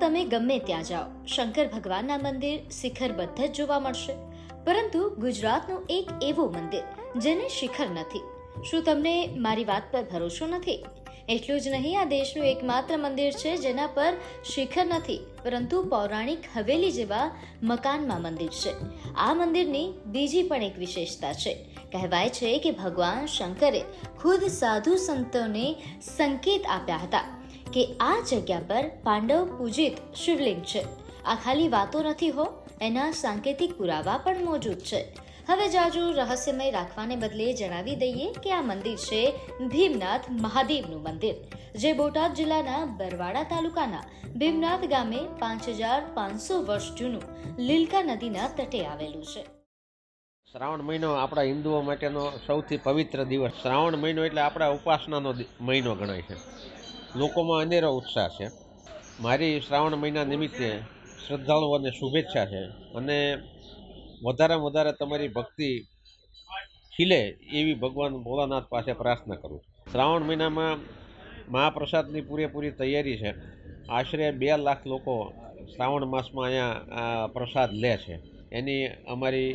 તમે ગમે ત્યાં જાઓ, શંકર ભગવાનના મંદિર, શિખરબદ્ધ જ જોવા મળશે. પરંતુ ગુજરાતનું એક એવું મંદિર, જેને શિખર નથી. શું તમને મારી વાત પર ભરોસો નથી? એટલું જ નહીં, આ દેશનું એકમાત્ર મંદિર છે જેના પર શિખર નથી, પરંતુ પૌરાણિક હવેલી જેવા મકાનમાં મંદિર છે. આ મંદિરની બીજી પણ એક વિશેષતા છે. કહેવાય છે કે ભગવાન શંકરે ખુદ સાધુ સંતોને સંકેત આપ્યા હતા. કે આ જગ્યા પર પાંડવ પૂજિત શિવલિંગ છે. આ ખાલી વાતો નથી હો, એના સાંકેતિક પુરાવા પણ મોજૂદ છે. હવે જાજુ રહસ્યમય રાખવાને બદલે જણાવી દઈએ કે આ મંદિર છે ભીમનાથ મહાદેવનું મંદિર, જે બોટાદ જિલ્લાના બરવાડા તાલુકાના ભીમનાથ ગામે પાંચ હજાર પાંચસો વર્ષ જૂનું લીલકા નદીના તટે આવેલું છે. શ્રાવણ મહિનો આપણા હિન્દુઓ માટેનો સૌથી પવિત્ર દિવસ. શ્રાવણ મહિનો એટલે આપણા ઉપાસનાનો મહિનો ગણાય છે. લોકોમાં અનેરો ઉત્સાહ છે. મારી શ્રાવણ મહિના નિમિત્તે શ્રદ્ધાળુઓને શુભેચ્છા છે અને વધારેમાં વધારે તમારી ભક્તિ ખીલે એવી ભગવાન ભોળાનાથ પાસે પ્રાર્થના કરું શ્રાવણ મહિનામાં મહાપ્રસાદની પૂરેપૂરી તૈયારી છે. આશરે બે લાખ લોકો શ્રાવણ માસમાં અહીંયા પ્રસાદ લે છે. એની અમારી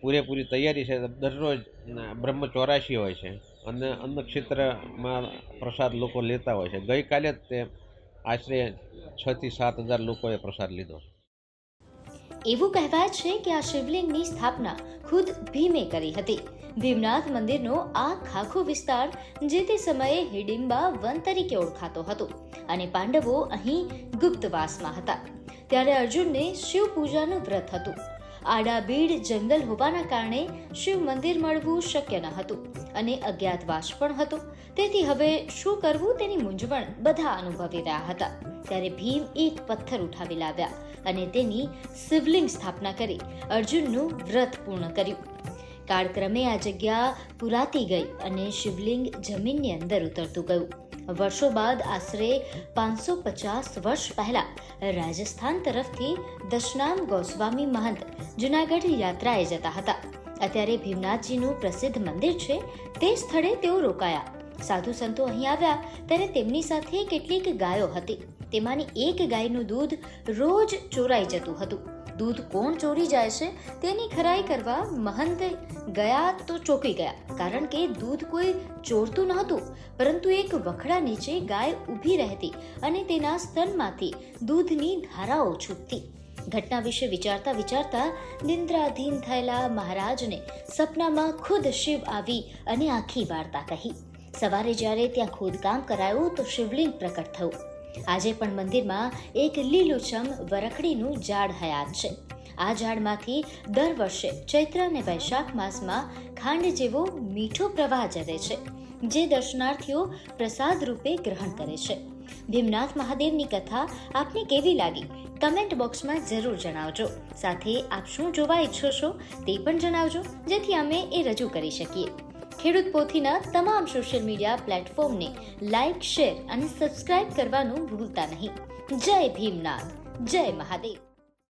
પૂરેપૂરી તૈયારી છે. દરરોજ બ્રહ્મ ચોરાશી હોય છે. અને અન્નક્ષેત્રમાં પ્રસાદ લોકો લેતા હોય છે. ગઈકાલે જ તે આશરે છ થી સાત હજાર લોકોએ પ્રસાદ લીધો. એવું કહેવાય છે કે આ શિવલિંગની સ્થાપના ખુદ ભીમે કરી હતી. ભીમનાથ મંદિરનો આ ખાખો વિસ્તાર જે તે સમયે હિડિંબા વન તરીકે ઓળખાતો હતો અને પાંડવો અહીં ગુપ્તવાસમાં હતા. ત્યારે અર્જુનને શિવ પૂજાનું વ્રત હતું. આડાબીડ જંગલ હોવાના કારણે શિવ મંદિર મળવું શક્ય ન હતું અને અજ્ઞાતવાસ પણ હતો. તેથી હવે શું કરવું તેની મૂંઝવણ બધા અનુભવી રહ્યા હતા. ત્યારે ભીમ એક પથ્થર ઉઠાવી લાવ્યા અને તેની શિવલિંગ સ્થાપના કરી અર્જુનનું વ્રત પૂર્ણ કર્યું. કાળક્રમે આ જગ્યા પુરાતી ગઈ અને શિવલિંગ જમીનની અંદર ઉતરતું ગયું. વર્ષો બાદ આશરે પાંચસો પચાસ વર્ષ પહેલા રાજસ્થાન તરફથી દશનામ ગોસ્વામી મહંત જુનાગઢ યાત્રાએ જતા હતા. અત્યારે ભીમનાથજીનું પ્રસિદ્ધ મંદિર છે તે સ્થળે તેઓ રોકાયા. સાધુ સંતો અહીં આવ્યા ત્યારે તેમની સાથે કેટલીક ગાયો હતી. તેમાંની એક ગાયનું દૂધ રોજ ચોરાઈ જતું હતું. દૂધ કોણ ચોરી જાય છે તેની ખરાઈ કરવા મહંત ગયા તો ચોંકી ગયા. કારણ કે દૂધ કોઈ ચોરતું નહોતું, પરંતુ એક વખડા નીચે ગાય ઊભી રહેતી અને તેના સ્તનમાંથી દૂધની ધારાઓ છૂટતી. ઘટના વિશે વિચારતા વિચારતા નિંદ્રાધીન થયેલા મહારાજને સપનામાં ખુદ શિવ આવી અને આખી વાર્તા કહી. સવારે જ્યારે ત્યાં ખોદકામ કરાયું તો શિવલિંગ પ્રકટ થયું. આજે પણ મંદિરમાં એક લીલુંછમ વરખડીનું ઝાડ હયાત છે. આ ઝાડમાંથી દર વર્ષે ચૈત્ર અને વૈશાખ માસમાં ખાંડ જેવો મીઠો પ્રવાહ જરે છે, જે દર્શનાર્થીઓ પ્રસાદ રૂપે ગ્રહણ કરે છે. ભીમનાથ મહાદેવની કથા આપને કેવી લાગી? કમેન્ટ બોક્સમાં જરૂર જણાવજો. સાથે આપ શું જોવા ઈચ્છો છો તે પણ જણાવજો, જેથી અમે એ રજૂ કરી શકીએ. ખેડૂત પોથીના તમામ સોશિયલ મીડિયા પ્લેટફોર્મને લાઇક શેર અને સબસ્ક્રાઇબ કરવાનું ભૂલતા નહીં. જય ભીમનાથ. જય મહાદેવ.